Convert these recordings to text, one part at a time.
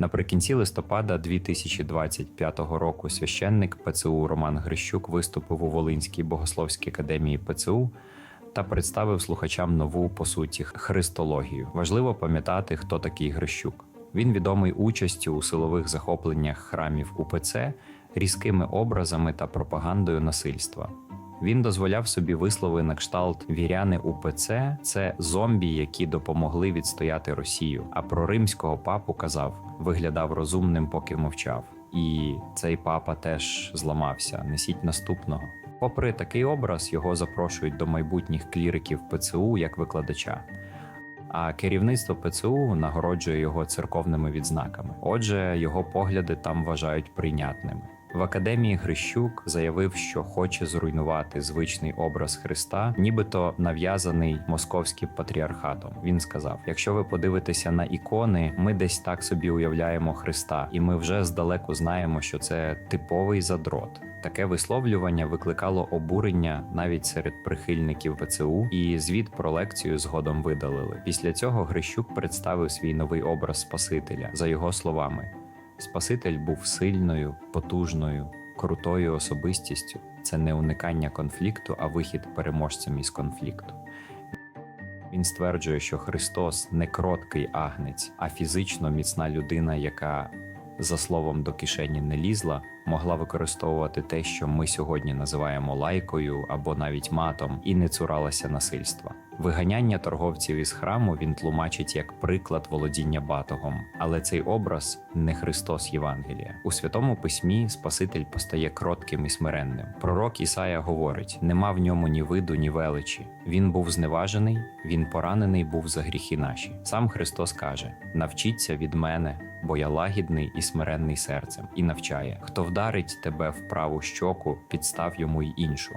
Наприкінці листопада 2025 року священник ПЦУ Роман Грищук виступив у Волинській богословській академії ПЦУ та представив слухачам нову по суті христологію. Важливо пам'ятати, хто такий Грищук. Він відомий участю у силових захопленнях храмів УПЦ, різкими образами та пропагандою насильства. Він дозволяв собі вислови на кшталт віряни УПЦ це зомбі, які допомогли відстояти Росію. А про римського папу казав, виглядав розумним, поки мовчав. І цей папа теж зламався. Несіть наступного. Попри такий образ, його запрошують до майбутніх кліриків ПЦУ як викладача. А керівництво ПЦУ нагороджує його церковними відзнаками. Отже, його погляди там вважають прийнятними. В академії Грищук заявив, що хоче зруйнувати звичний образ Христа, нібито нав'язаний московським патріархатом. Він сказав: якщо ви подивитеся на ікони, ми десь так собі уявляємо Христа, і ми вже здалеку знаємо, що це типовий задрот. Таке висловлювання викликало обурення навіть серед прихильників ПЦУ, і звіт про лекцію згодом видалили. Після цього Грищук представив свій новий образ Спасителя. За його словами, Спаситель був сильною, потужною, крутою особистістю. Це не уникання конфлікту, а вихід переможцем із конфлікту. Він стверджує, що Христос не кроткий агнець, а фізично міцна людина, яка, за словом до кишені не лізла, могла використовувати те, що ми сьогодні називаємо лайкою або навіть матом, і не цуралася насильства. Виганяння торговців із храму він тлумачить як приклад володіння батогом, але цей образ не Христос Євангелія. У святому письмі Спаситель постає кротким і смиренним. Пророк Ісая говорить: нема в ньому ні виду, ні величі. Він був зневажений, він поранений був за гріхи наші. Сам Христос каже: навчіться від мене, бо я лагідний і смиренний серцем, і навчає, хто вдарить тебе в праву щоку, підстав йому й іншу.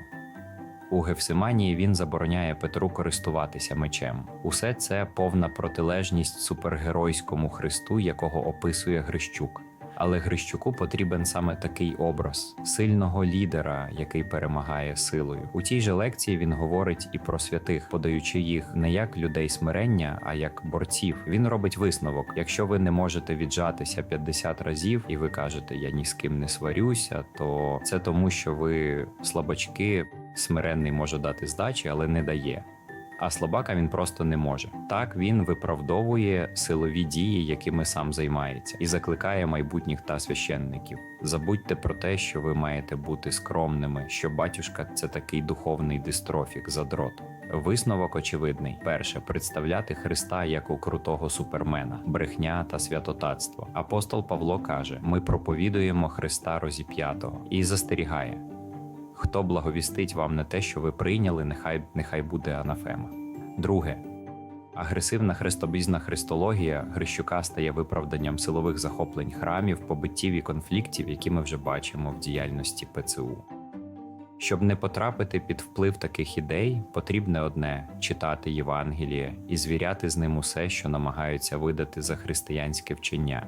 У Гефсиманії він забороняє Петру користуватися мечем. Усе це повна протилежність супергеройському Христу, якого описує Грищук. Але Грищуку потрібен саме такий образ сильного лідера, який перемагає силою. У тій же лекції він говорить і про святих, подаючи їх не як людей смирення, а як борців. Він робить висновок: якщо ви не можете віджатися 50 разів, і ви кажете, я ні з ким не сварюся, то це тому, що ви слабачки. Смиренний може дати здачі, але не дає. А слабака він просто не може. Так він виправдовує силові дії, якими сам займається, і закликає майбутніх та священників. Забудьте про те, що ви маєте бути скромними, що батюшка це такий духовний дистрофік задрот. Висновок очевидний: перше представляти Христа як у крутого супермена, брехня та святотатство. Апостол Павло каже: ми проповідуємо Христа розіп'ятого і застерігає. Хто благовістить вам не те, що ви прийняли, нехай нехай буде анафема. Друге. Агресивна христобізна христологія Грищука стає виправданням силових захоплень храмів, побиттів і конфліктів, які ми вже бачимо в діяльності ПЦУ. Щоб не потрапити під вплив таких ідей, потрібне одне читати Євангеліє і звіряти з ним усе, що намагаються видати за християнське вчення.